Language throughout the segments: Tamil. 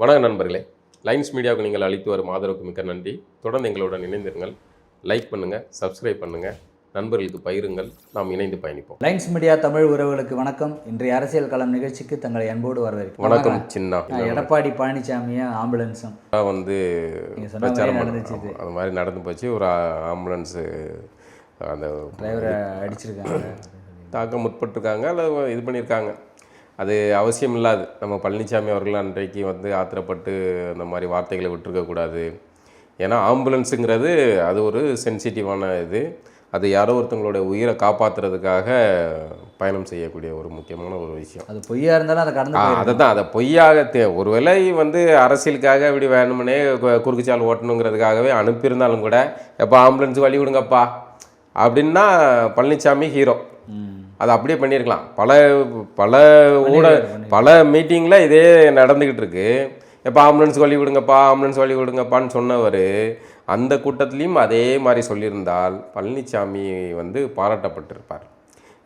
வணக்கம் நண்பர்களே. லைன்ஸ் மீடியாவுக்கு நீங்கள் அளித்து வரும் ஆதரவுக்கு மிக்க நன்றி. தொடர்ந்து எங்களுடன் இணைந்திருங்கள். லைக் பண்ணுங்கள் சப்ஸ்கிரைப் பண்ணுங்கள் நண்பர்களுக்கு பகிருங்கள். நாம் இணைந்து பயணிப்போம். லைன்ஸ் மீடியா தமிழ் உறவுகளுக்கு வணக்கம். இன்றைய அரசியல் களம் நிகழ்ச்சிக்கு தங்களை அன்போடு வரவேற்கிறேன் வணக்கம் சின்னா. எடப்பாடி பழனிசாமியும் ஆம்புலன்ஸும். வந்து நடந்துச்சு அது மாதிரி நடந்து போச்சு. ஒரு ஆம்புலன்ஸு அந்த டிரைவரை அடிச்சிருக்காங்க. தாக்க முற்பட்டிருக்காங்க அல்லது இது பண்ணியிருக்காங்க அது அவசியம் இல்லாது நம்ம பழனிசாமி அவர்கள் அன்றைக்கு வந்து ஆத்திரப்பட்டு அந்த மாதிரி வார்த்தைகளை விட்டுருக்கக்கூடாது ஏன்னா ஆம்புலன்ஸுங்கிறது அது ஒரு சென்சிட்டிவான இது. அது யாரோ ஒருத்தவங்களுடைய உயிரை காப்பாற்றுறதுக்காக பயணம் செய்யக்கூடிய ஒரு முக்கியமான ஒரு விஷயம். அது பொய்யா இருந்தாலும் அதை கடந்து. அதை தான் அதை பொய்யாக தே ஒருவேளை வந்து அரசியலுக்காக இப்படி வேணுமனே குறுக்குச்சால் ஓட்டணுங்கிறதுக்காகவே அனுப்பியிருந்தாலும் கூட எப்போ ஆம்புலன்ஸ் வழி விடுங்கப்பா அப்படின்னா பழனிசாமி ஹீரோ. அதை அப்படியே பண்ணியிருக்கலாம் பல பல ஊட பல மீட்டிங்கில் இதே நடந்துக்கிட்டு இருக்கு. எப்போ ஆம்புலன்ஸ் வழி விடுங்கப்பா ஆம்புலன்ஸ் வழி விடுங்கப்பான்னு சொன்னவர் அந்த கூட்டத்துலேயும் அதே மாதிரி சொல்லியிருந்தால் பழனிசாமி வந்து பாராட்டப்பட்டிருப்பார்.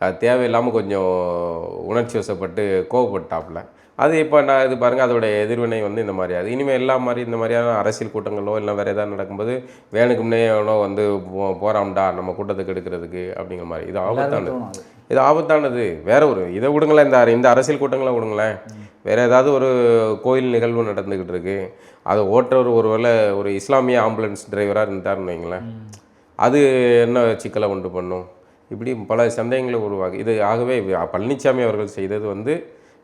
அது தேவையில்லாமல் கொஞ்சம் உணர்ச்சி வசப்பட்டு கோவப்பட்டாப்புல. அது இப்போ நான் இது பாருங்கள் அதோட எதிர்வினை வந்து இந்த மாதிரி. அது இனிமேல் எல்லா மாதிரி இந்த மாதிரியான அரசியல் கூட்டங்களோ இல்லை வேறு ஏதாவது நடக்கும்போது வேணுக்கும்னே எவனோ வந்து போ போகிறான்டா நம்ம கூட்டத்துக்கு எடுக்கிறதுக்கு அப்படிங்கிற மாதிரி. இது ஆபத்தானது. இது ஆபத்தானது. வேற ஒரு இதை விடுங்களேன் இந்த இந்த அரசியல் கூட்டங்களை விடுங்களேன். வேற ஏதாவது ஒரு கோயில் நிகழ்வு நடந்துக்கிட்டு இருக்கு. அதை ஓட்டுறவர் ஒருவேளை ஒரு இஸ்லாமிய ஆம்புலன்ஸ் டிரைவராக இருந்தாருன்னு வைங்களேன். அது என்ன சிக்கலை உண்டு பண்ணும்? இப்படி பல சந்தேகங்களை உருவாகு இது ஆகவே பழனிசாமி அவர்கள் செய்தது வந்து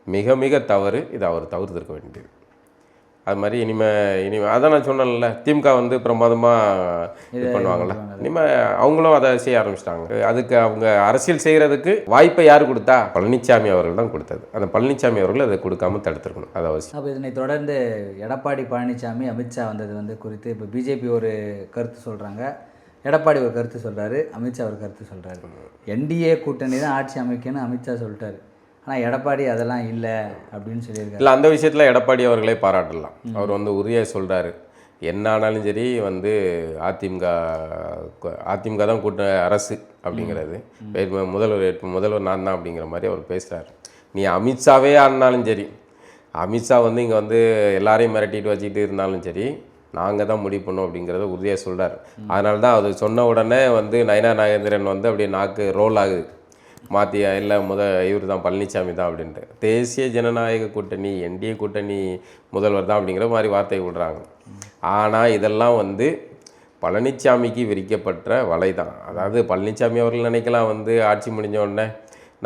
மிக மிக தவறு. இது அவர் தவிர்த்திருக்க வேண்டியது. அது மாதிரி இனிமே இனிமே அதான் நான் சொன்னேன்ல திமுக வந்து பிரமாதமாக இது பண்ணுவாங்கள்ல இனிமே அவங்களும் அதை செய்ய ஆரம்பிச்சிட்டாங்க. அதுக்கு அவங்க அரசியல் செய்கிறதுக்கு வாய்ப்பை யார் கொடுத்தா? பழனிசாமி அவர்கள் தான் கொடுத்தது. அந்த பழனிசாமி அவர்கள் அதை கொடுக்காம தடுத்துருக்கணும். அது அவசியம். அப்போ இதனை தொடர்ந்து எடப்பாடி பழனிசாமி அமித்ஷா வந்தது வந்து குறித்து இப்போ பிஜேபி ஒரு கருத்து சொல்கிறாங்க எடப்பாடி ஒரு கருத்து சொல்கிறாரு அமித்ஷா ஒரு கருத்து சொல்கிறாரு என்டிஏ கூட்டணி தான் ஆட்சி அமைக்கணும்னு அமித்ஷா சொல்லிட்டாரு. ஆனால் எடப்பாடி அதெல்லாம் இல்லை அப்படின்னு சொல்லியிருக்காரு. இல்லை அந்த விஷயத்தில் எடப்பாடி அவர்களே பாராட்டலாம். அவர் வந்து உறுதியாக சொல்கிறாரு என்ன ஆனாலும் சரி வந்து அதிமுக அதிமுக தான் கூட்ட அரசு அப்படிங்கிறது. முதல்வர் வேட்பு- முதல்வர் நான் தான் அப்படிங்கிற மாதிரி அவர் பேசுகிறார் நீ அமித்ஷாவே ஆனாலும் சரி அமித்ஷா வந்து இங்கே வந்து எல்லாரையும் மிரட்டிட்டு வச்சுக்கிட்டு இருந்தாலும் சரி நாங்கள் தான் முடிவு பண்ணோம் அப்படிங்கிறத உறுதியாக சொல்கிறார் அதனால தான் அது சொன்ன உடனே வந்து நயனா நாகேந்திரன் வந்து அப்படியே நாக்கு ரோல் ஆகுது. மாற்றி இல்லை முத இவர் தான் பழனிசாமி தான் அப்படின்ட்டு. தேசிய ஜனநாயக கூட்டணி என்டிஏ கூட்டணி முதல்வர் தான் அப்படிங்கிற மாதிரி வார்த்தை விடுறாங்க. ஆனால் இதெல்லாம் வந்து பழனிசாமிக்கு விரிக்கப்பட்ட வலை தான். அதாவது பழனிசாமி அவர்கள் நினைக்கலாம் வந்து ஆட்சி முடிஞ்ச உடனே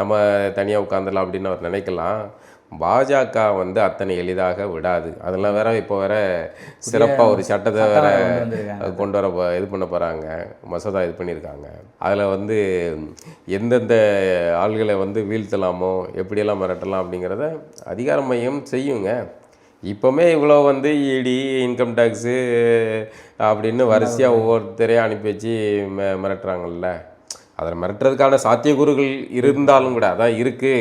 நம்ம தனியாக உட்காந்துடலாம் அப்படின்னு அவர் நினைக்கலாம். பாஜக வந்து அத்தனை எளிதாக விடாது. அதெல்லாம் வேற இப்போ வேற சிறப்பாக ஒரு சட்டத்தை வேற கொண்டு வர இது பண்ண போகிறாங்க மசோதா இது பண்ணியிருக்காங்க. அதில் வந்து எந்தெந்த ஆள்களை வந்து வீழ்த்தலாமோ எப்படியெல்லாம் மிரட்டலாம் அப்படிங்கிறத அதிகார மையம் செய்யுங்க. இப்போமே இவ்வளோ வந்து இடி இன்கம் டேக்ஸு அப்படின்னு வரிசையாக ஒவ்வொருத்தரையும் அனுப்பி வச்சு மி மிரட்டுறாங்கல்ல. அதில் மிரட்டுறதுக்கான சாத்தியக்கூறுகள் இருந்தாலும் கூட அதான் இருக்குது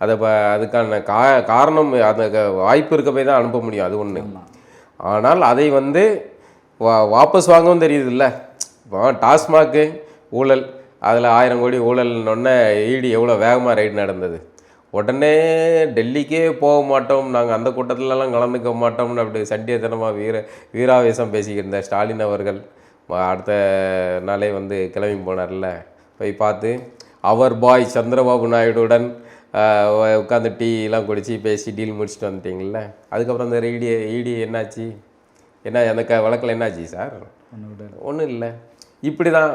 அதை ப அதுக்கான கா காரணம் அந்த வாய்ப்பு இருக்க போய் தான் அனுப்ப முடியும் அது ஒன்று ஆனால் அதை வந்து வா வாபஸ் வாங்கவும் தெரியுதுல்ல. இப்போ டாஸ்மாக்கு ஊழல் அதில் ஆயிரம் கோடி ஊழல்னொன்னே ஈடி எவ்வளோ வேகமாக ரைடு நடந்தது. உடனே டெல்லிக்கே போக மாட்டோம் நாங்கள் அந்த கூட்டத்திலலாம் கலந்துக்க மாட்டோம்னு அப்படி சண்டியத்தனமாக வீர வீராவேசம் பேசிக்கிட்டு இருந்த ஸ்டாலின் அவர்கள் அடுத்த நாளே வந்து கிளம்பி போனார்ல. போய் பார்த்து அவர் பாய் சந்திரபாபு நாயுடுவுடன் உட்காந்து டீலாம் குடிச்சு பேசி டீல் முடிச்சுட்டு வந்துட்டீங்கல்ல? அதுக்கப்புறம் அந்த ஈடி ஈடி என்னாச்சு? என்ன அந்த க வழக்கில் என்னாச்சு சார்? ஒன்றும் இல்லை. இப்படி தான்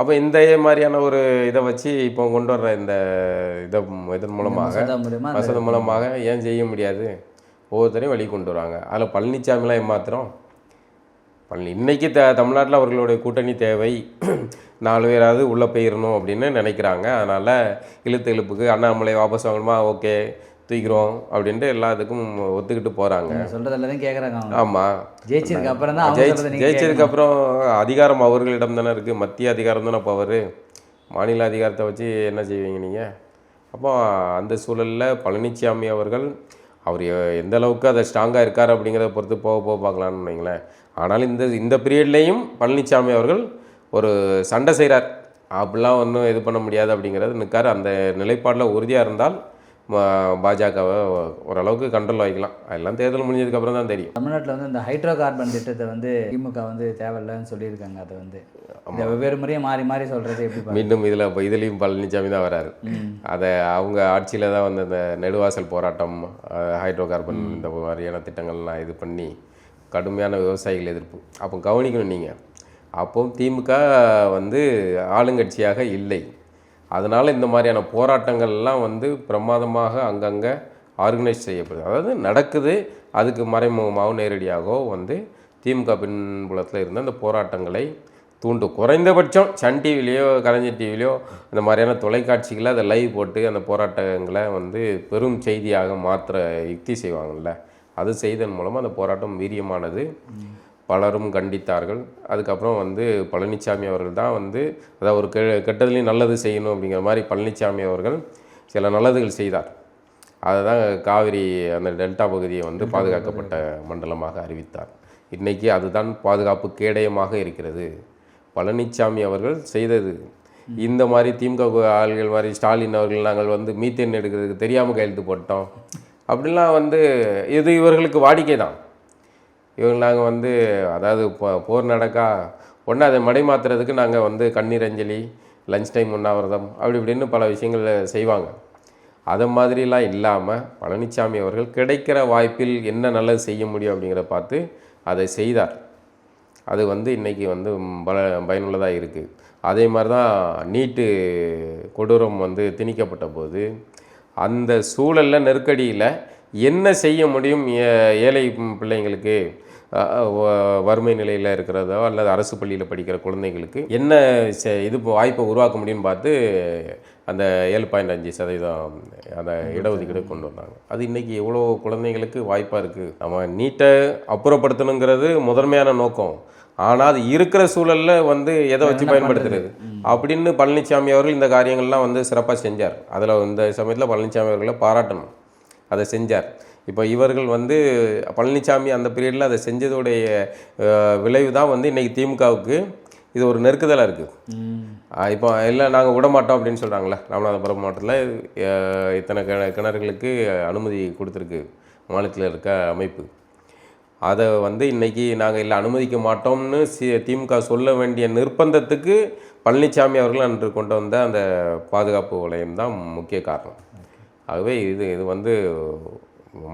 அப்போ இந்த மாதிரியான ஒரு இதை வச்சு இப்போ கொண்டு வர்ற இந்த இதை இதன் மூலமாக மசோதா மூலமாக ஏன் செய்ய முடியாது? ஒவ்வொருத்தரையும் வெளி கொண்டு வராங்க அதில் பழனிசாமிலாம் ஏமாத்திரம் பழனி இன்னைக்கு த தமிழ்நாட்டில் அவர்களுடைய கூட்டணி தேவை. நாலு பேராவது உள்ளே போயிடணும் அப்படின்னு நினைக்கிறாங்க. அதனால் இழுத்து இழுப்புக்கு அண்ணாமலை வாபஸ் வாங்கணுமா? ஓகே தூக்கிறோம் அப்படின்ட்டு எல்லாத்துக்கும் ஒத்துக்கிட்டு போகிறாங்க எல்லாத்தையும் கேட்குறாங்க ஆமாம் ஜெயிச்சிருக்க அப்புறம் தான் ஜெயிச்சு ஜெயிச்சதுக்கு அப்புறம் அதிகாரம் அவர்களிடம் தானே இருக்குது மத்திய அதிகாரம் தானே பவர் மாநில அதிகாரத்தை வச்சு என்ன செய்வீங்க நீங்கள் அப்போ அந்த சூழலில் பழனிசாமி அவர்கள் அவர் எந்த அளவுக்கு அதை ஸ்ட்ராங்காக இருக்கார் அப்படிங்கிறத பொறுத்து போக போக பார்க்கலான்னு வைங்களேன். ஆனால் இந்த இந்த பீரியட்லேயும் பழனிசாமி அவர்கள் ஒரு சண்டை செய்கிறார் அப்படிலாம் ஒன்றும் இது பண்ண முடியாது அப்படிங்கிறது நிற்கார் அந்த நிலைப்பாடில் உறுதியாக இருந்தால் பாஜகவை ஓரளவுக்கு கண்ட்ரோல் வைக்கலாம் அதெல்லாம் தேர்தல் முடிஞ்சதுக்கப்புறம் தான் தெரியும். தமிழ்நாட்டில் வந்து இந்த ஹைட்ரோ கார்பன் திட்டத்தை வந்து திமுக வந்து தேவையில்லைன்னு சொல்லியிருக்காங்க. அதை வந்து வெவ்வேறு முறையும் மாறி மாறி சொல்கிறது எப்படி மீண்டும் இதில் இப்போ இதுலேயும் பழனிசாமி தான் வராரு. அதை அவங்க ஆட்சியில் தான் வந்து அந்த நெடுவாசல் போராட்டம் ஹைட்ரோ கார்பன் இந்த மாதிரியான திட்டங்கள்லாம் இது பண்ணி கடுமையான விவசாயிகள் எதிர்ப்பு. அப்போ கவனிக்கணும் நீங்கள் அப்போ திமுக வந்து ஆளுங்கட்சியாக இல்லை. அதனால் இந்த மாதிரியான போராட்டங்கள்லாம் வந்து பிரமாதமாக அங்கங்கே ஆர்கனைஸ் செய்யப்படுது. அதாவது நடக்குது. அதுக்கு மறைமுகமாகவும் நேரடியாகவோ வந்து திமுக பின்புலத்தில் இருந்த அந்த போராட்டங்களை தூண்டும் குறைந்தபட்சம் சன் டிவிலையோ கலைஞர் டிவிலையோ அந்த மாதிரியான தொலைக்காட்சிகளில் அதை லைவ் போட்டு அந்த போராட்டங்களை வந்து பெரும் செய்தியாக மாற்ற யுக்தி செய்வாங்கள்ல அது செய்ததன் மூலமாக அந்த போராட்டம் வீரியமானது. பலரும் கண்டித்தார்கள். அதுக்கப்புறம் வந்து பழனிசாமி அவர்கள் தான் வந்து அதாவது ஒரு கெ கெட்டதுலேயும் நல்லது செய்யணும் அப்படிங்கிற மாதிரி பழனிசாமி அவர்கள் சில நல்லதுகள் செய்தார். அதை தான் காவிரி அந்த டெல்டா பகுதியை வந்து பாதுகாக்கப்பட்ட மண்டலமாக அறிவித்தார். இன்னைக்கு அதுதான் பாதுகாப்பு கேடயமாக இருக்கிறது. பழனிசாமி அவர்கள் செய்தது. இந்த மாதிரி திமுக ஆள்கள் மாதிரி ஸ்டாலின் அவர்கள் நாங்கள் வந்து மீத்தேன் எடுக்கிறதுக்கு தெரியாமல் கையெழுத்து போட்டோம். அப்படிலாம் வந்து இது இவர்களுக்கு வாடிக்கை தான் இவங்க நாங்கள் வந்து அதாவது போர் நடக்கா ஒன்று அதை மடை மாற்றுறதுக்கு நாங்கள் வந்து கண்ணீர் அஞ்சலி லஞ்ச் டைம் உண்ணாவிரதம் அப்படி இப்படின்னு பல விஷயங்கள் செய்வாங்க. அதை மாதிரிலாம் இல்லாமல் பழனிசாமி அவர்கள் கிடைக்கிற வாய்ப்பில் என்ன நல்லது செய்ய முடியும் அப்படிங்கிறத பார்த்து அதை செய்தார். அது வந்து இன்றைக்கி வந்து பல பயனுள்ளதாக இருக்குது அதே மாதிரி தான் நீட்டு கொடூரம் வந்து திணிக்கப்பட்ட போது அந்த சூழலில் நெருக்கடியில் என்ன செய்ய முடியும் ஏ- ஏழை பிள்ளைங்களுக்கு? வறுமை நிலையில் இருக்கிறதோ அல்லது அரசு பள்ளியில் படிக்கிற குழந்தைங்களுக்கு என்ன செ- இது வாய்ப்பை உருவாக்க முடியும்னு பார்த்து அந்த ஏழு பாயிண்ட் அஞ்சு சதவீதம் அந்த இடஒதுக்கீடு கொண்டு வந்தாங்க. அது இன்றைக்கி எவ்வளோ குழந்தைங்களுக்கு வாய்ப்பாக இருக்குது நம்ம நீட்டை அப்புறப்படுத்தணுங்கிறது முதன்மையான நோக்கம். ஆனால் அது இருக்கிற சூழலில் வந்து எதை வச்சு பயன்படுத்துறது? அப்படின்னு பழனிசாமி அவர்கள் இந்த காரியங்கள்லாம் வந்து சிறப்பாக செஞ்சார். அதில் இந்த சமயத்தில் பழனிசாமி அவர்களை பாராட்டணும். அதை செஞ்சார். இப்போ இவர்கள் வந்து பழனிசாமி அந்த பீரியடில் அதை செஞ்சதோடைய விளைவு தான் வந்து இன்றைக்கி திமுகவுக்கு இது ஒரு நெருக்குதலாக இருக்குது இப்போ இல்லை நாங்கள் விட மாட்டோம் அப்படின்னு சொல்கிறாங்களே ராமநாதபுரம் மாவட்டத்தில் இத்தனை கிண கிணறுகளுக்கு அனுமதி கொடுத்துருக்கு மாநிலத்தில் இருக்க அமைப்பு. அதை வந்து இன்றைக்கி நாங்கள் இல்லை அனுமதிக்க மாட்டோம்னு சி திமுக சொல்ல வேண்டிய நிர்பந்தத்துக்கு பழனிசாமி அவர்கள் அன்று கொண்டு வந்த அந்த பாதுகாப்பு வளையம் தான் முக்கிய காரணம். ஆகவே இது இது வந்து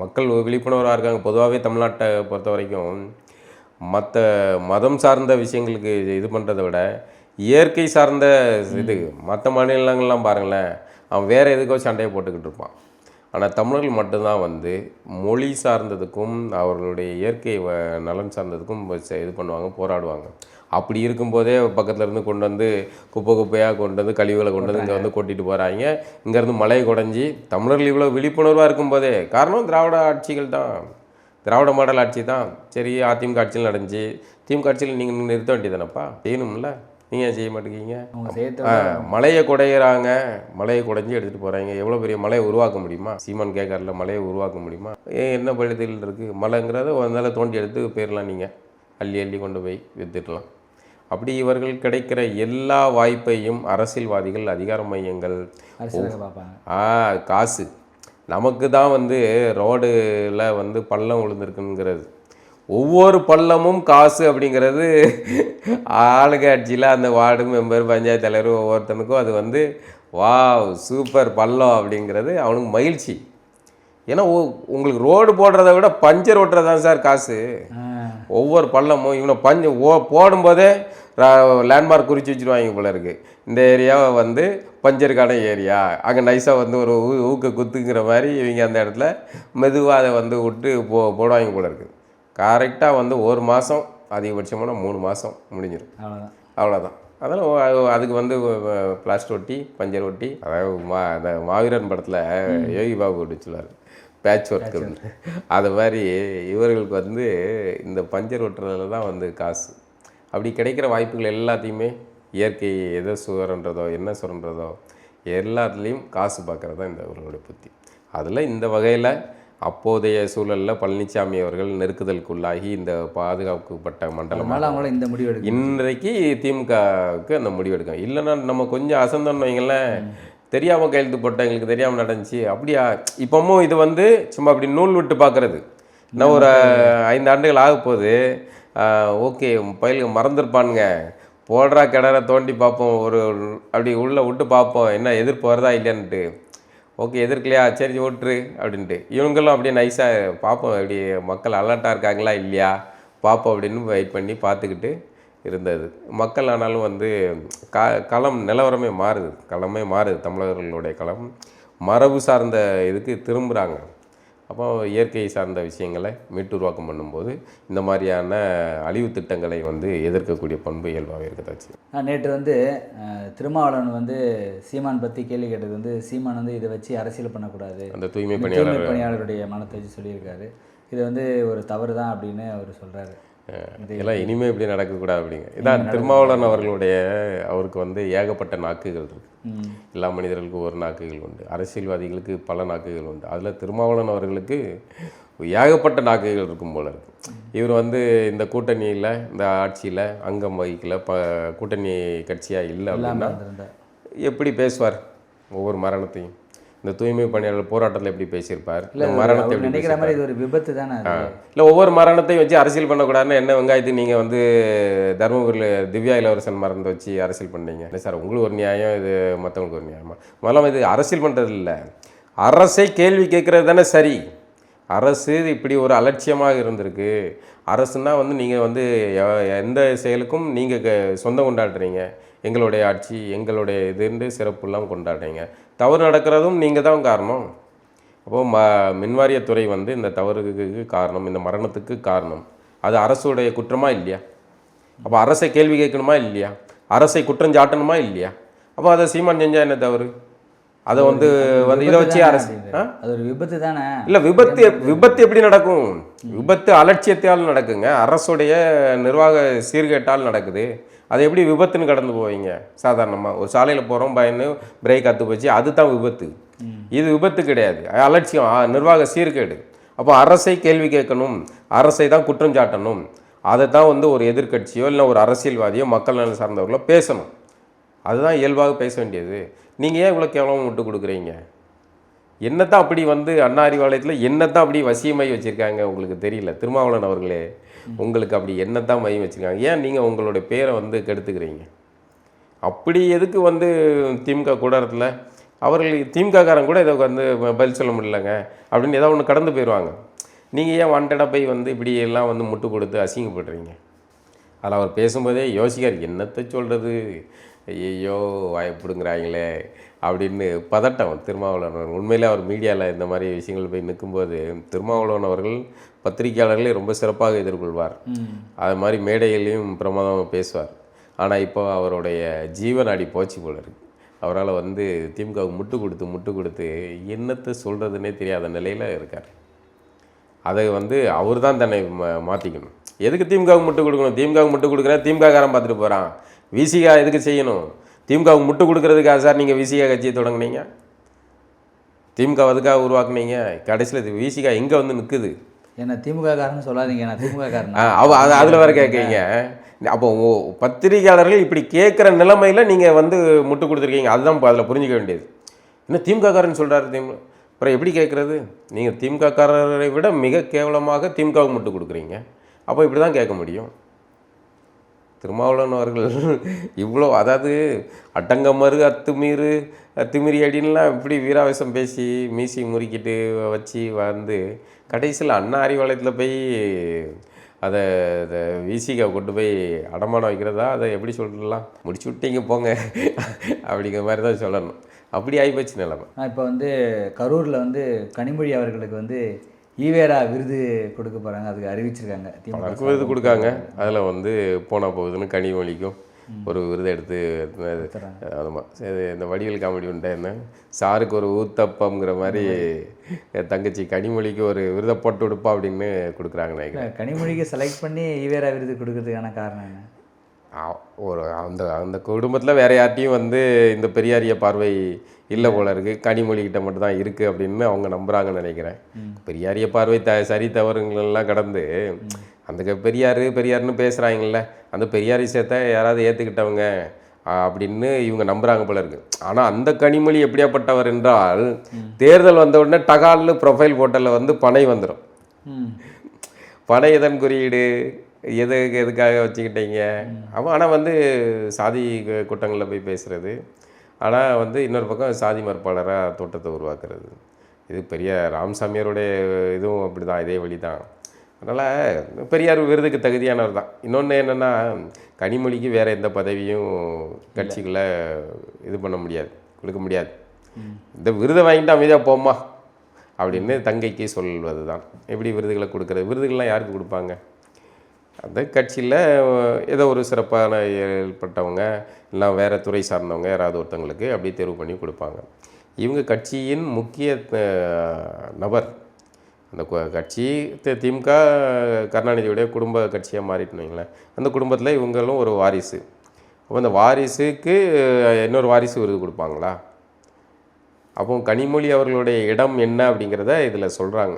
மக்கள் விழிப்புணர்வாக இருக்காங்க. பொதுவாகவே தமிழ்நாட்டை பொறுத்த வரைக்கும் மற்ற மதம் சார்ந்த விஷயங்களுக்கு இது பண்ணுறதை விட இயற்கை சார்ந்த இது மற்ற மாநிலங்கள்லாம் பாருங்களேன் அவன் வேறு எதுக்கோ சண்டையை போட்டுக்கிட்டு இருப்பான். ஆனால் தமிழர்கள் மட்டும்தான் வந்து மொழி சார்ந்ததுக்கும் அவர்களுடைய இயற்கை வ- நலன் சார்ந்ததுக்கும் இது பண்ணுவாங்க போராடுவாங்க. அப்படி இருக்கும்போதே பக்கத்துல இருந்து கொண்டு வந்து குப்பை குப்பையாக கொண்டு வந்து கழிவுகளை கொண்டு வந்து இங்கே வந்து கொட்டிட்டு போகிறாங்க இங்கேருந்து மலையை குடஞ்சி தமிழர்கள் இவ்வளோ விழிப்புணர்வாக இருக்கும்போதே காரணம் திராவிட ஆட்சிகள் தான். திராவிட மாடல் ஆட்சி தான். சரி அதிமுக ஆட்சியில் நடந்துச்சு. திமுக ஆட்சியில் நீங்கள் நிறுத்த வேண்டியதானப்பா செய்யணும்ல நீங்கள் செய்ய மாட்டேங்கிறீங்க? அவங்க சேர்த்து மலையை குடையிறாங்க. மலையை குடைஞ்சி எடுத்துகிட்டு போகிறாங்க எவ்வளோ பெரிய மலையை உருவாக்க முடியுமா? சீமான் கேட்கறல மலையை உருவாக்க முடியுமா? ஏன் என்ன பழுத்தில் இருக்குது மலைங்கிறத ஒரு நாள் தோண்டி எடுத்து போயிடலாம் நீங்கள் அள்ளி அள்ளி கொண்டு போய் வித்துடலாம். அப்படி இவர்கள் கிடைக்கிற எல்லா வாய்ப்பையும் அரசியல்வாதிகள் அதிகார மையங்கள் ஆ காசு. நமக்கு தான் வந்து ரோடில் வந்து பள்ளம் விழுந்திருக்குங்கிறது. ஒவ்வொரு பள்ளமும் காசு அப்படிங்கிறது ஆளுங்கட்சியில் அந்த வார்டு மெம்பர் பஞ்சாயத்து தலைவர் ஒவ்வொருத்தனுக்கும் அது வந்து வாவ் சூப்பர் பள்ளம் அப்படிங்கிறது அவனுக்கு மகிழ்ச்சி. ஏன்னா உங்களுக்கு ரோடு போடுறத விட பஞ்சர் ஓட்டுறது தான் சார் காசு. ஒவ்வொரு பள்ளமும் இவனை பஞ்சு ஓ போடும்போதே லேண்ட்மார்க் குறித்து வச்சுருவாங்க போல இருக்கு. இந்த ஏரியாவை வந்து பஞ்சருக்கான ஏரியா. அங்கே நைஸாக வந்து ஒரு ஊ- ஊக்க குத்துங்கிற மாதிரி இவங்க அந்த இடத்துல மெதுவாக அதை வந்து விட்டு போ போடுவாங்க போல இருக்கு. கரெக்டாக வந்து ஒரு மாதம் அதிகபட்சமான மூணு மாதம் முடிஞ்சிடும் அவ்வளோதான் அவ்வளோதான் அதெல்லாம் அதுக்கு வந்து பிளாஸ்ட் ஒட்டி பஞ்சர் ஒட்டி அதாவது மா அந்த மாவீரன் படத்தில் யோகி பாபு ஒட்டி சொல்லுவார். பேட்ச் ஒர்க் அது மாதிரி இவர்களுக்கு வந்து இந்த பஞ்சர் ஒட்டுறதுல தான் வந்து காசு. அப்படி கிடைக்கிற வாய்ப்புகள் எல்லாத்தையுமே இயற்கை எதை சுரன்றதோ என்ன சுரன்றதோ எல்லாத்துலேயும் காசு பார்க்குறது தான் இந்த இவர்களுடைய புத்தி. அதில் இந்த வகையில் அப்போதைய சூழலில் பழனிசாமி அவர்கள் நெருக்குதலுக்குள்ளாகி இந்த பாதுகாக்கப்பட்ட மண்டலம் அதனால அவங்கள இந்த முடிவு இன்றைக்கு திமுகவுக்கு அந்த முடிவு எடுக்கும் இல்லைன்னா நம்ம கொஞ்சம் அசந்தோன்னு வைங்களேன். தெரியாமல் கையெழுத்து போட்டேன் எங்களுக்கு தெரியாமல் நடந்துச்சு. அப்படியா? இப்போவும் இது வந்து சும்மா அப்படி நூல் விட்டு பார்க்குறது இன்னும் ஒரு ஐந்து ஆண்டுகள் ஆக போகுது. ஓகே பயிலுக்கு மறந்துருப்பானுங்க. போடுறா கிணற தோண்டி பார்ப்போம். ஒரு அப்படி உள்ளே விட்டு பார்ப்போம். என்ன எதிர்ப்பு வருதா இல்லையான்ட்டு ஓகே எதிர்க்கலையா? சரி ஓட்டுரு அப்படின்ட்டு. இவங்களும் அப்படியே நைஸாக பார்ப்போம் அப்படி மக்கள் அலர்ட்டாக இருக்காங்களா இல்லையா? பார்ப்போம் அப்படின்னு வெயிட் பண்ணி பார்த்துக்கிட்டு இருந்தது. மக்கள் ஆனாலும் வந்து கா களம் நிலவரமே மாறுது. களமே மாறுது. தமிழர்களுடைய களம். மரபு சார்ந்த இதுக்கு திரும்புகிறாங்க அப்போ இயற்கை சார்ந்த விஷயங்களை மீட்டுருவாக்கம் பண்ணும்போது இந்த மாதிரியான அழிவு திட்டங்களை வந்து எதிர்க்கக்கூடிய பண்பு இயல்பாகவே இருக்கதாச்சு நான் நேற்று வந்து திருமாவளவன் வந்து சீமான் பற்றி கேள்வி கேட்டது வந்து சீமான் வந்து இதை வச்சு அரசியல் பண்ணக்கூடாது. அந்த தூய்மை பணியாளர் பணியாளருடைய மனத்தை வச்சு சொல்லியிருக்காரு. இது வந்து ஒரு தவறு தான் அப்படின்னு அவர் சொல்கிறாரு இதெல்லாம் இனிமே இப்படி நடக்கக்கூடாது அப்படிங்க இதான் திருமாவளவன் அவர்களுடைய அவருக்கு வந்து ஏகப்பட்ட நாக்குகள் இருக்கு. எல்லா மனிதர்களுக்கும் ஒரு நாக்குகள் உண்டு. அரசியல்வாதிகளுக்கு பல நாக்குகள் உண்டு. அதில் திருமாவளவன் அவர்களுக்கு ஏகப்பட்ட நாக்குகள் இருக்கும் போல இருக்கு. இவர் வந்து இந்த கூட்டணியில் இந்த ஆட்சியில் அங்கம் வகிக்கல ப கூட்டணி கட்சியாக இல்லை அப்படின்னா எப்படி பேசுவார் ஒவ்வொரு மரணத்தையும்? இந்த தூய்மை பணியாளர் போராட்டத்தில் எப்படி பேசியிருப்பார்? இல்லை மரணத்தை நினைக்கிற மாதிரி இது ஒரு விபத்து தானே இல்லை ஒவ்வொரு மரணத்தையும் வச்சு அரசியல் பண்ணக்கூடாதுன்னு என்ன வெங்காயத்துக்கு நீங்கள் வந்து தருமபுரியில் திவ்யா இளவரசன் மரணத்தை வச்சு அரசியல் பண்ணீங்க? இல்லை சார் உங்களுக்கு ஒரு நியாயம் இது மற்றவங்களுக்கு ஒரு நியாயமா? முதல்ல இது அரசியல் பண்ணுறது இல்லை. அரசை கேள்வி கேட்குறது தானே சரி. அரசு இப்படி ஒரு அலட்சியமாக இருந்திருக்கு. அரசுனா வந்து நீங்கள் வந்து எந்த செயலுக்கும் நீங்கள் சொந்தம் கொண்டாடுறீங்க. எங்களுடைய ஆட்சி எங்களுடைய இதுன்னு சிறப்புலாம் கொண்டாடுறீங்க. தவறு நடக்கிறதும் நீங்கள் தான் காரணம். அப்போது ம மின்வாரியத்துறை வந்து இந்த தவறுக்கு காரணம் இந்த மரணத்துக்கு காரணம். அது அரசுடைய குற்றமா இல்லையா? அப்போ அரசை கேள்வி கேட்கணுமா இல்லையா? அரசை குற்றம் சாட்டணுமா இல்லையா? அப்போ அதை சீமான் செஞ்சா என்ன தவறு? அதை வந்து வந்து இதை வச்சு அரசு அது ஒரு விபத்து தானே இல்லை விபத்து விபத்து எப்படி நடக்கும்? விபத்து அலட்சியத்தால் நடக்குங்க. அரசுடைய நிர்வாக சீர்கேட்டால் நடக்குது. அது எப்படி விபத்துன்னு கடந்து போவீங்க? சாதாரணமாக ஒரு சாலையில் போகிறோம் பயந்து பிரேக் அத்து போச்சு அதுதான் விபத்து. இது விபத்து கிடையாது. அலட்சியம். ஆ, நிர்வாக சீர்கேடு. அப்போ அரசை கேள்வி கேட்கணும். அரசை தான் குற்றம் சாட்டணும். அதை தான் வந்து ஒரு எதிர்க்கட்சியோ இல்லை ஒரு அரசியல்வாதியோ மக்கள் நலன் சார்ந்தவர்களோ பேசணும். அதுதான் இயல்பாக பேச வேண்டியது. நீங்கள் ஏன் இவ்வளோ கேவலமாக விட்டு கொடுக்குறீங்க? என்னத்தான் அப்படி வந்து அண்ணா அறிவாலயத்தில் என்னத்தான் அப்படி வசியமாகி வச்சுருக்காங்க? உங்களுக்கு தெரியல. திருமாவளவன் அவர்களே. உங்களுக்கு அப்படி என்னத்தான் மையம் வச்சுருக்காங்க? ஏன் நீங்கள் உங்களுடைய பேரை வந்து கெடுத்துக்கிறீங்க? அப்படி எதுக்கு வந்து திமுக கூடாரத்தில்? அவர்கள் திமுககாரன் கூட இதை வந்து பதில் சொல்ல முடியலங்க அப்படின்னு ஏதோ ஒன்று கடந்து போயிடுவாங்க நீங்கள் ஏன் வாண்டடாக போய் வந்து இப்படி எல்லாம் வந்து முட்டு கொடுத்து அசிங்கப்படுறீங்க? அதில் அவர் பேசும்போதே யோசிக்கார் என்னத்தை சொல்கிறது ஐயோ வாய்ப்பிடுங்கிறாங்களே அப்படின்னு பதட்டம் திருமாவளவன். உண்மையிலே அவர் மீடியாவில் இந்த மாதிரி விஷயங்கள் போய் நிற்கும்போது திருமாவளவன் அவர்கள் பத்திரிகையாளர்களை ரொம்ப சிறப்பாக எதிர்கொள்வார். அது மாதிரி மேடையிலையும் பிரமாதமாக பேசுவார். ஆனால் இப்போ அவருடைய ஜீவனாடி போச்சு போல இருக்கு. அவரால் வந்து திமுகவுக்கு முட்டு கொடுத்து முட்டு கொடுத்து என்னத்தை சொல்கிறதுனே தெரியாத நிலையில் இருக்கார். அதை வந்து அவர் தான் தன்னை மாற்றிக்கணும் எதுக்கு திமுகவுக்கு முட்டு கொடுக்கணும்? திமுகவுக்கு முட்டு கொடுக்குறேன் திமுககாரன் பார்த்துட்டு போகிறான் விசிகா எதுக்கு செய்யணும்? திமுகவுக்கு முட்டு கொடுக்கறதுக்காக சார் நீங்கள் விசிகா கட்சியை தொடங்குனீங்க? திமுக அதுக்காக உருவாக்குனீங்க? கடைசியில் விசிகா எங்கே வந்து நிற்குது என்ன திமுக காரன்னு சொல்லாதீங்க நான் திமுக காரன் ஆ, அவ அது அதில் வர கேட்குறீங்க. அப்போ பத்திரிகையாளர்கள் இப்படி கேட்குற நிலைமையில் நீங்கள் வந்து முட்டு கொடுத்துருக்கீங்க. அதுதான் அதில் புரிஞ்சுக்க வேண்டியது. என்ன திமுககாரன் சொல்கிறாரு திமுக அப்புறம் எப்படி கேட்குறது? நீங்கள் திமுககாரரை விட மிக கேவலமாக திமுகவுக்கு முட்டு கொடுக்குறீங்க. அப்போ இப்படி தான் கேட்க முடியும். திருமாவளவன் அவர்கள் இவ்வளோ அதாவது அட்டங்கமறு அத்துமீறு அத்துமீறி அடின்லாம் இப்படி வீராவேசம் பேசி மீசி முறுக்கிட்டு வச்சு வந்து கடைசியில் அண்ணா அறிவாலயத்தில் போய் அதை அதை விசிகா கொண்டு போய் அடமானம் வைக்கிறதா? அதை எப்படி சொல்லலாம் முடிச்சு விட்டீங்க போங்க. அப்படிங்கிற மாதிரி தான் சொல்லணும். அப்படி ஆகிப்போச்சு நிலமை. இப்போ வந்து கரூரில் வந்து கனிமொழி அவர்களுக்கு வந்து ஈவேரா விருது கொடுக்க போகிறாங்க அதுக்கு அறிவிச்சிருக்காங்க. திமுக விருது கொடுக்காங்க. அதில் வந்து போனா போகுதுன்னு கனிமொழிக்கும் ஒரு விருது எடுத்து ஆமாம் சரி இந்த வடிவேல் காமெடி உண்டா என்ன? சாருக்கு ஒரு ஊத்தப்பம்ங்கிற மாதிரி தங்கச்சி கனிமொழிக்கு ஒரு விருதை போட்டு கொடுப்பா அப்படின்னு கொடுக்குறாங்க நினைக்கிறேன் கனிமொழிக்கு செலக்ட் பண்ணி ஈவேரா விருது கொடுக்கறதுக்கான காரணம் என்ன? ஒரு அந்த அந்த குடும்பத்தில் வேற யார்ட்டையும் வந்து இந்த பெரியாரிய பார்வை இல்லை போல இருக்கு. கனிமொழி கிட்ட மட்டும் தான் இருக்குது அப்படின்னு அவங்க நம்புறாங்கன்னு நினைக்கிறேன். பெரியாரிய பார்வை த சரி தவறுங்களெல்லாம் கடந்து அந்த பெரியார் பெரியார்னு பேசுகிறாங்கல்ல அந்த பெரியார் விஷயத்த யாராவது ஏற்றுக்கிட்டவங்க அப்படின்னு இவங்க நம்புறாங்க போல இருக்கு. ஆனால் அந்த கனிமொழி எப்படியாப்பட்டவர் என்றால் தேர்தல் வந்த உடனே டகால்னு ப்ரொஃபைல் போட்டலில் வந்து பனை வந்துடும் பனை எதன் குறியீடு? எது எதுக்காக வச்சுக்கிட்டீங்க? அவன் ஆனால் வந்து சாதி கூட்டங்களில் போய் பேசுறது. ஆனால் வந்து இன்னொரு பக்கம் சாதி மறுப்பாளராக தோட்டத்தை உருவாக்குறது. இது பெரிய ராமசாமியாருடைய இதுவும் அப்படி தான் இதே வழி தான் அதனால் பெரியார் விருதுக்கு தகுதியானவர் தான். இன்னொன்று என்னென்னா கனிமொழிக்கு வேறு எந்த பதவியும் கட்சிக்குள்ளே இது பண்ண முடியாது கொடுக்க முடியாது. இந்த விருதை வாங்கிட்டு அமைதியாக போம்மா அப்படின்னு தங்கைக்கு சொல்வது தான் எப்படி விருதுகளை கொடுக்கறது? விருதுகள்லாம் யாருக்கு கொடுப்பாங்க? அந்த கட்சியில் ஏதோ ஒரு சிறப்பான ஏற்பட்டவங்க இல்லை வேறு துறை சார்ந்தவங்க யாராவது ஒருத்தவங்களுக்கு அப்படியே தேர்வு பண்ணி கொடுப்பாங்க. இவங்க கட்சியின் முக்கிய நபர். அந்த கட்சி தி- திமுக கருணாநிதியுடைய குடும்ப கட்சியாக மாறிட்டுன்னு வைங்களேன். அந்த குடும்பத்தில் இவங்களும் ஒரு வாரிசு. அப்போ அந்த வாரிசுக்கு இன்னொரு வாரிசு விருது கொடுப்பாங்களா? அப்போ கனிமொழி அவர்களுடைய இடம் என்ன அப்படிங்கிறத இதில் சொல்கிறாங்க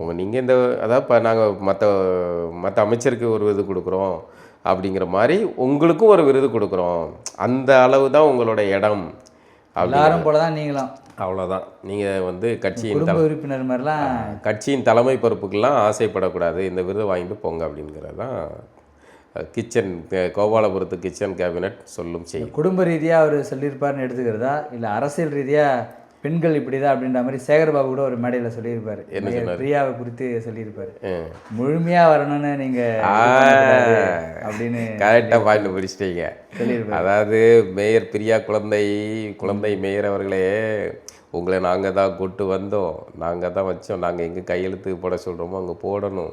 உங்கள் நீங்கள் இந்த அதாவது இப்போ நாங்கள் மற்ற மற்ற அமைச்சருக்கு ஒரு விருது கொடுக்குறோம் அப்படிங்கிற மாதிரி உங்களுக்கும் ஒரு விருது கொடுக்குறோம். அந்த அளவு தான் உங்களோட இடம் எல்லாரும் போல தான் நீங்களும். அவ்வளோதான் நீங்கள் வந்து கட்சியின் உறுப்பினர் மாதிரிலாம் கட்சியின் தலைமை பொறுப்புக்கெல்லாம் ஆசைப்படக்கூடாது. இந்த விருதை வாங்கிட்டு போங்க அப்படிங்கிறது தான் கிச்சன் கோபாலபுரத்து கிச்சன் கேபினட் சொல்லும் செய்தி. குடும்ப ரீதியாக அவர் சொல்லியிருப்பாருன்னு எடுத்துக்கிறதா? இல்லை அரசியல் ரீதியாக பெண்கள் இப்படிதான் அப்படின்ற மாதிரி சேகர்பாபு கூட ஒரு மேடையில் சொல்லியிருப்பாரு. பிரியாவை குறித்து சொல்லியிருப்பாரு. முழுமையா வரணும்னு நீங்க இது பண்ணக்கூடாது அப்படின்னு கரெக்டாக பாயிண்ட் பிடிச்சிட்டீங்க அதாவது மேயர் பிரியா குழந்தை குழந்தை மேயர் அவர்களே உங்களை நாங்கள் தான் கூட்டு வந்தோம். நாங்கள் தான் வச்சோம். நாங்கள் எங்கே கையெழுத்து போட சொல்கிறோமோ அங்கே போடணும்.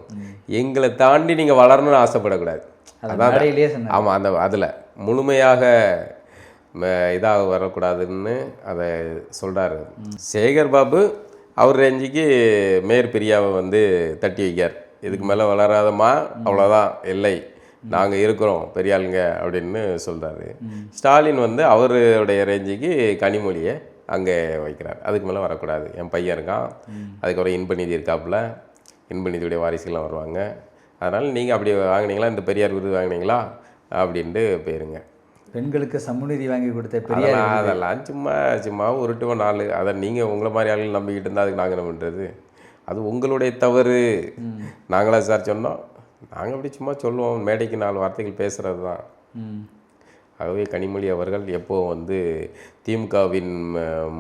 எங்களை தாண்டி நீங்கள் வளரணும்னு ஆசைப்படக்கூடாது. அது மேடையிலேயே சொன்னார். ஆமாம் அந்த அதில். முழுமையாக இதாக வரக்கூடாதுன்னு அதை சொல்கிறாரு சேகர் பாபு அவர் ரேஞ்சுக்கு மேயர் பிரியாவை வந்து தட்டி வைக்கார் இதுக்கு மேலே வளராதம்மா அவ்வளோதான் இல்லை. நாங்கள் இருக்கிறோம் பெரியாளுங்க அப்படின்னு சொல்கிறாரு ஸ்டாலின் வந்து அவருடைய ரேஞ்சுக்கு கனிமொழியை அங்கே வைக்கிறார். அதுக்கு மேலே வரக்கூடாது. என் பையன் இருக்கான். அதுக்கப்புறம் இன்பநிதி இருக்காப்புல. இன்பநிதியுடைய வாரிசுகள்லாம் வருவாங்க. அதனால் நீங்கள் அப்படி வாங்கினீங்களா? இந்த பெரியார் விருது வாங்குனீங்களா? அப்படின்ட்டு போயிருங்க. பெண்களுக்கு சமூகநீதி வாங்கி கொடுத்த பெரியார் அதெல்லாம் சும்மா சும்மா உருட்டுவோம் நாலு. அதை நீங்கள் உங்களை மாதிரி ஆளுங்க நம்பிக்கிட்டு இருந்தால் அதுக்கு நாங்கள் என்ன பண்ணுறது அது உங்களுடைய தவறு. நாங்களா சார் சொன்னோம். நாங்கள் அப்படி சும்மா சொல்லுவோம். மேடைக்கு நாலு வார்த்தைகள் பேசுகிறது தான். ஆகவே கனிமொழி அவர்கள் எப்போ வந்து திமுகவின்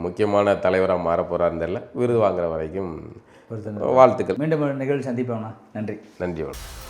முக்கியமான தலைவராக மாறப் போகிறாருன்னு தெரியல விருது வாங்குற வரைக்கும் வாழ்த்துக்கள். மீண்டும் நிகழ்ச்சி சந்திப்போம்ண்ணா. நன்றி. நன்றி வணக்கம்.